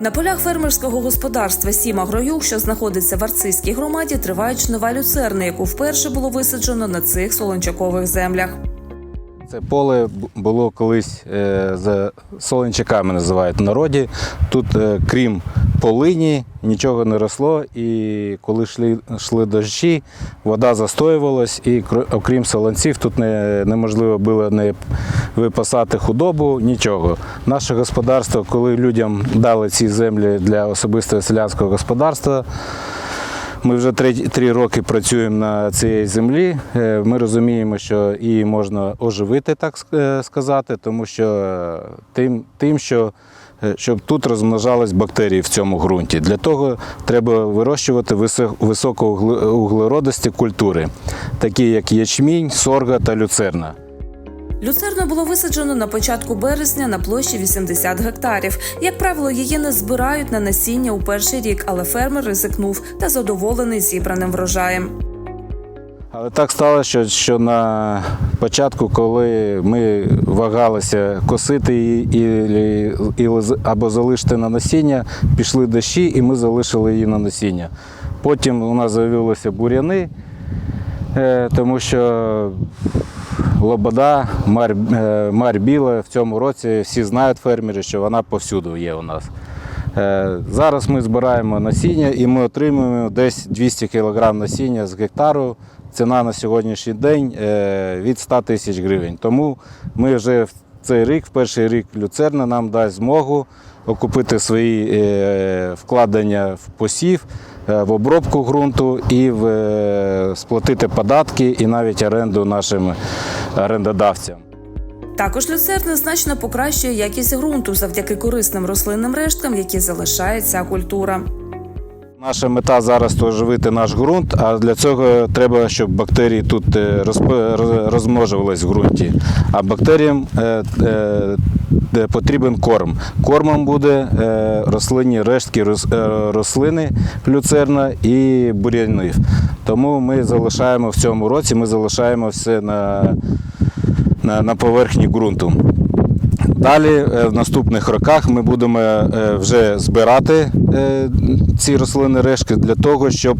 На полях фермерського господарства Сім Агроюг, що знаходиться в Арцизькій громаді, тривають жнива люцерни, яку вперше було висаджено на цих солончакових землях. Це поле було колись е, за солончаками називають в народі. Тут, е, крім полині, нічого не росло, і коли йшли, йшли дощі, вода застоювалась, і окрім солонців, тут не, неможливо було не випасати худобу, нічого. Наше господарство, коли людям дали ці землі для особистого селянського господарства, ми вже три, три роки працюємо на цій землі. Е, Ми розуміємо, що її можна оживити, так е, сказати, тому що е, тим, тим що щоб тут розмножались бактерії в цьому ґрунті. Для того треба вирощувати висо- високоуглеродисті культури, такі як ячмінь, сорга та люцерна. Люцерну було висаджено на початку березня на площі 80 гектарів. Як правило, її не збирають на насіння у перший рік, але фермер ризикнув та задоволений зібраним врожаєм. Але так сталося, що, на початку, коли ми вагалися косити її або залишити на насіння, пішли дощі, і ми залишили її на насіння. Потім у нас з'явилися буряни, е, тому що лобода, мар, е, біла в цьому році всі знають фермери, що вона повсюду є у нас. Е, Зараз ми збираємо насіння і ми отримуємо десь 200 кг насіння з гектару. Ціна на сьогоднішній день е, від 100 тисяч гривень. Тому ми вже в цей рік, в перший рік люцерна нам дасть змогу окупити свої вкладення в посів, в обробку ґрунту і в, сплатити податки і навіть оренду нашим орендодавцям. Також люцерна значно покращує якість ґрунту завдяки корисним рослинним решткам, які залишає ця культура. Наша мета зараз то оживити наш ґрунт, а для цього треба, щоб бактерії тут е, розмножувались в ґрунті. А бактеріям е, е, потрібен корм. Кормом буде рослинні рештки рослини люцерна і бур'янів. Тому ми залишаємо в цьому році, ми залишаємо все на, на, на поверхні ґрунту. Далі е, в наступних роках ми будемо е, вже збирати е, ці рослини решки для того, щоб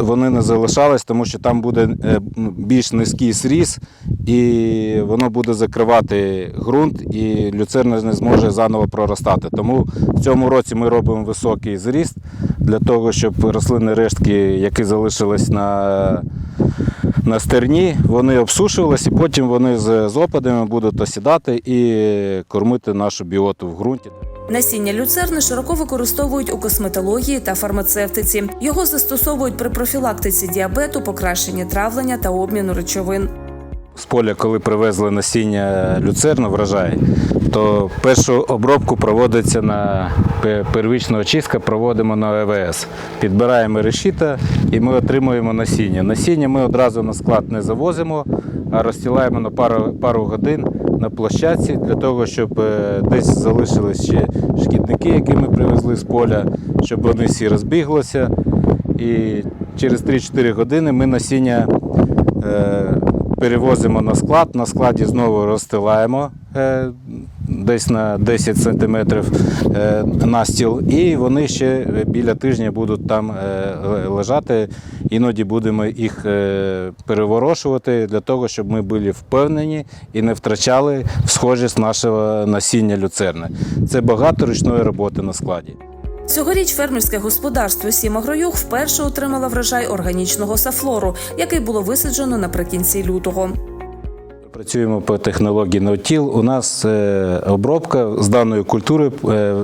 вони не залишались, тому що там буде більш низький сріз, і воно буде закривати ґрунт, і люцерна не зможе заново проростати. Тому в цьому році ми робимо високий зріст для того, щоб рослинні рештки, які залишились на на стерні, вони обсушувалися, і потім вони з, опадами будуть осідати і кормити нашу біоту в ґрунті. Насіння люцерни широко використовують у косметології та фармацевтиці. Його застосовують при профілактиці діабету, покращенні травлення та обміну речовин. З поля, коли привезли насіння люцерну, врожай, то першу обробку проводиться на пе- первична очистка, проводимо на ЕВС. Підбираємо решіта і ми отримуємо насіння. Насіння ми одразу на склад не завозимо, а розстілаємо на пару, пару годин на площадці для того, щоб е, десь залишились ще шкідники, які ми привезли з поля, щоб вони всі розбіглися. І через 3-4 години ми насіння е, перевозимо на склад, на складі знову розстилаємо е, десь на 10 см настіл, і вони ще біля тижня будуть там е, лежати. Іноді будемо їх е, переворошувати для того, щоб ми були впевнені і не втрачали схожість нашого насіння люцерни. Це багато ручної роботи на складі. Цьогоріч фермерське господарство Сімагроюг вперше отримало врожай органічного сафлору, який було висаджено наприкінці лютого. Працюємо по технології no У нас е, обробка з даної культури, е,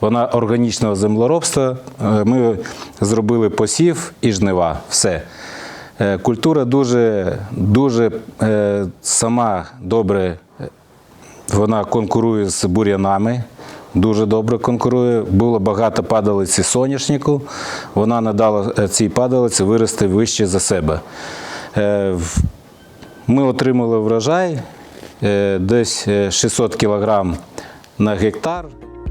вона органічного землеробства. Е, Ми зробили посів і жнива. Все. Культура дуже, дуже сама добре вона конкурує з бур'янами. Дуже добре конкурує. Було багато падалиці соняшнику. Вона не дала е, цій падалиці вирости вище за себе. Е, ми отримали врожай е, десь е, 600 кг на гектар.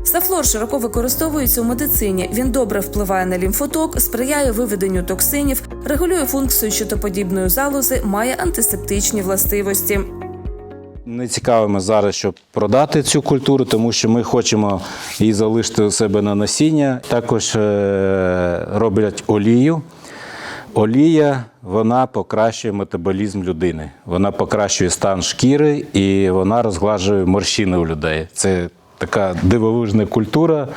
Сафлор широко використовується у медицині. Він добре впливає на лімфоток, сприяє виведенню токсинів, регулює функцію щитоподібної залози, має антисептичні властивості. Не цікавимо зараз, щоб продати цю культуру, тому що ми хочемо її залишити у себе на насіння. Також е, роблять олію. Олія вона покращує метаболізм людини. Вона покращує стан шкіри і вона розгладжує морщини у людей. Це така дивовижна культура.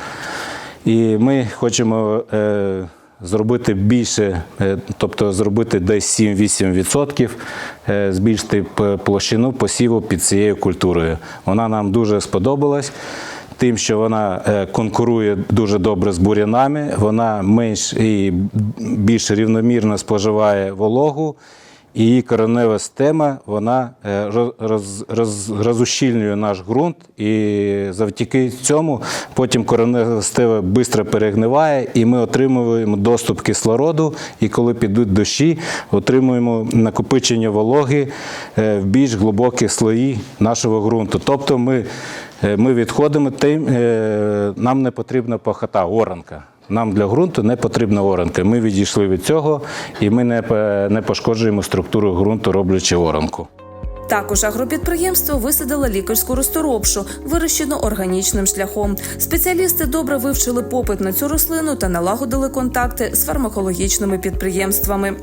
І ми хочемо е, зробити більше, е, тобто зробити десь 7-8%, е, збільшити площину посіву під цією культурою. Вона нам дуже сподобалась. Тим, що вона е, конкурує дуже добре з бур'янами, вона менш і більш рівномірно споживає вологу, і коренева система вона е, роз, роз, роз, розущільнює наш ґрунт, і завдяки цьому потім коренева система швидко перегниває, і ми отримуємо доступ кислороду. І коли підуть дощі, отримуємо накопичення вологи е, в більш глибокі слої нашого ґрунту. Тобто ми Е, Ми відходимо тим, нам не потрібна пахота, оранка. Нам для ґрунту не потрібна оранка. Ми відійшли від цього і ми не, не пошкоджуємо структуру ґрунту, роблячи оранку. Також агропідприємство висадило лікарську розторопшу, вирощену органічним шляхом. Спеціалісти добре вивчили попит на цю рослину та налагодили контакти з фармакологічними підприємствами.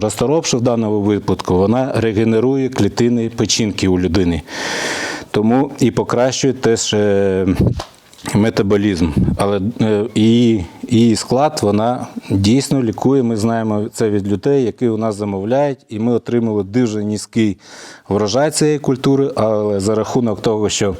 Розторопша в даному випадку вона регенерує клітини печінки у людини. Тому і покращує теж е, метаболізм. Але е, її, її склад вона дійсно лікує. Ми знаємо це від людей, які у нас замовляють, і ми отримали дуже низький врожай цієї культури, але за рахунок того, що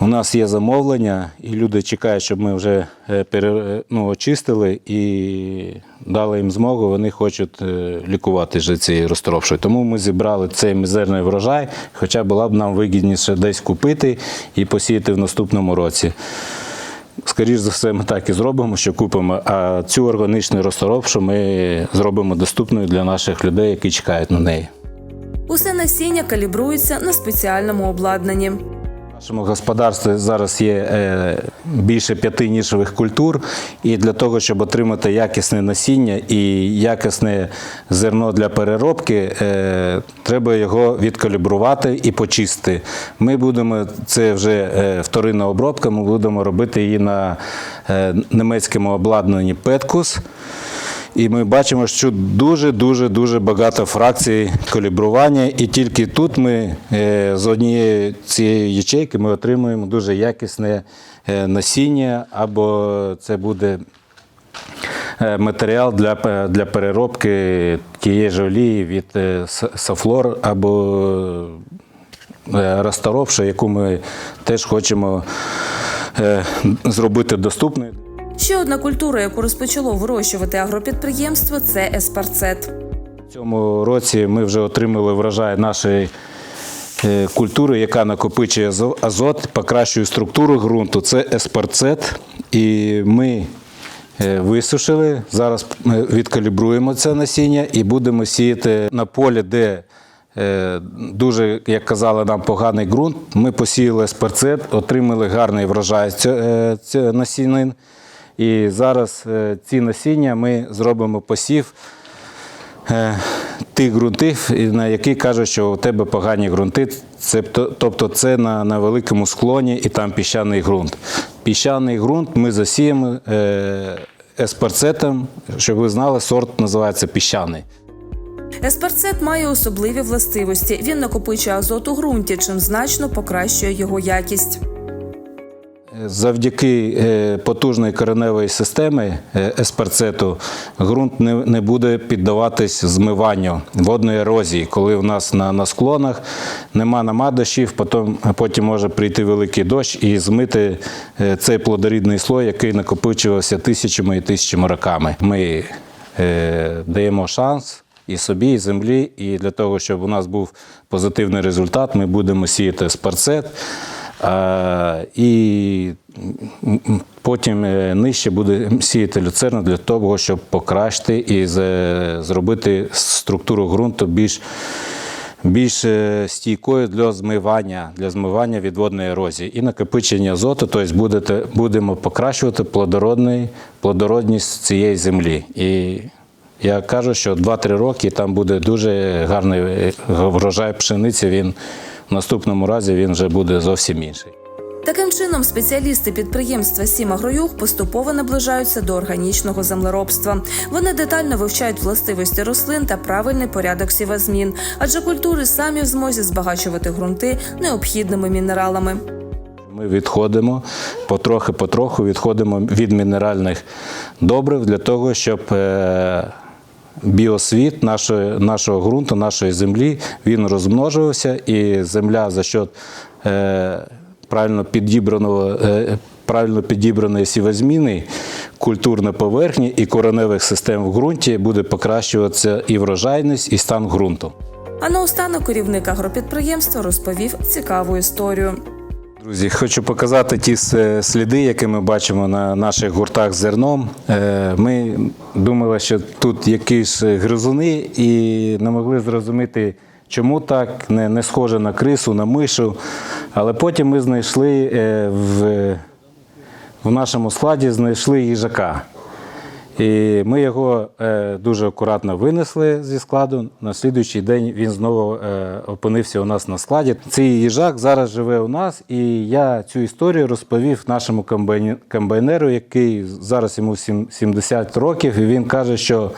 у нас є замовлення, і люди чекають, щоб ми вже е, ну, очистили і дали їм змогу. Вони хочуть е, лікувати вже цією розторопшою. Тому ми зібрали цей мізерний врожай, хоча була б нам вигідніше десь купити і посіяти в наступному році. Скоріше за все, ми так і зробимо, що купимо. А цю органічну розторопшу ми зробимо доступною для наших людей, які чекають на неї. Усе насіння калібрується на спеціальному обладнанні. Нашому господарстві зараз є е, більше п'яти нішевих культур, і для того, щоб отримати якісне насіння і якісне зерно для переробки, е, треба його відкалібрувати і почистити. Ми будемо це вже е, вторинна обробка. Ми будемо робити її на німецькому обладнанні Петкус. І ми бачимо, що дуже дуже дуже багато фракцій калібрування, і тільки тут ми е, з однієї цієї ячейки ми отримуємо дуже якісне е, насіння, або це буде е, матеріал для, для переробки тієї ж олії від Сафлор або розторопша, яку ми теж хочемо зробити доступною. Ще одна культура, яку розпочало вирощувати агропідприємство, це еспарцет. В цьому році ми вже отримали врожай нашої е, культури, яка накопичує азот, покращує структуру ґрунту. Це еспарцет. І ми е, висушили. Зараз ми відкалібруємо це насіння і будемо сіяти на полі, де е, дуже, як казали нам, поганий ґрунт. Ми посіяли еспарцет, отримали гарний врожай е, насінин. І зараз е, ці насіння ми зробимо посів е, тих ґрунтів, на які кажуть, що у тебе погані ґрунти. Це, тобто це на, на великому склоні і там піщаний ґрунт. Піщаний ґрунт ми засіємо е, еспарцетом, щоб ви знали, сорт називається піщаний. Еспарцет має особливі властивості. Він накопичує азот у ґрунті, чим значно покращує його якість. Завдяки е, потужної кореневої системи е, еспарцету ґрунт не, буде піддаватись змиванню водної ерозії, коли в нас на, на склонах нема нема потім, потім може прийти великий дощ і змити е, цей плодорідний слой, який накопичувався тисячами і тисячами роками. Ми е, даємо шанс. І собі, і землі, і для того, щоб у нас був позитивний результат, ми будемо сіяти спарцет. І потім е, нижче буде сіяти люцерну для того, щоб покращити і зробити структуру ґрунту більш, більш е, стійкою для змивання, для змивання від ерозії і накопичення азоту, тобто будете, будемо покращувати плодородний, плодородність цієї землі. І я кажу, що 2-3 роки там буде дуже гарний е, врожай пшениці, він в наступному разі він вже буде зовсім інший. Таким чином, спеціалісти підприємства «Сімагроюг» поступово наближаються до органічного землеробства. Вони детально вивчають властивості рослин та правильний порядок сівозмін, адже культури самі в змозі збагачувати ґрунти необхідними мінералами. Ми відходимо потрохи-потроху відходимо від мінеральних добрив для того, щоб е, біосвіт нашої, нашого ґрунту, нашої землі, він розмножувався, і земля за счет е, правильно підібраного. Е, Правильно підібраної сівозміни, культурної поверхні і кореневих систем в ґрунті буде покращуватися і врожайність, і стан ґрунту. А наостанок керівник агропідприємства розповів цікаву історію. Друзі, хочу показати ті сліди, які ми бачимо на наших гуртах з зерном. Е, Ми думали, що тут якісь гризуни, і не могли зрозуміти, чому так, не, не схоже на крису, на мишу. Але потім ми знайшли е, в, в нашому складі знайшли їжака. І ми його е, дуже акуратно винесли зі складу. На слідуючий день він знову е, опинився у нас на складі. Цей їжак зараз живе у нас, і я цю історію розповів нашому комбайнеру, який зараз йому 70 років, і він каже, що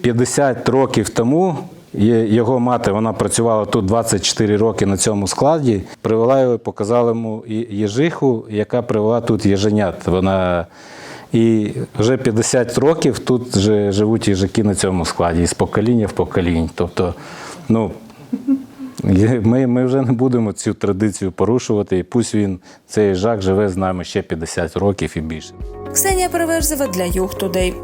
50 років тому його мати, вона працювала тут 24 роки на цьому складі. Привела його, і показала йому їжиху, яка привела тут їженят. Вона і вже 50 років тут вже живуть їжаки на цьому складі, з покоління в поколінь. Тобто, ну. Ми, ми вже не будемо цю традицію порушувати, і пусть він, цей жак, живе з нами ще 50 років і більше. Ксенія Переверзева для Юг Тудей.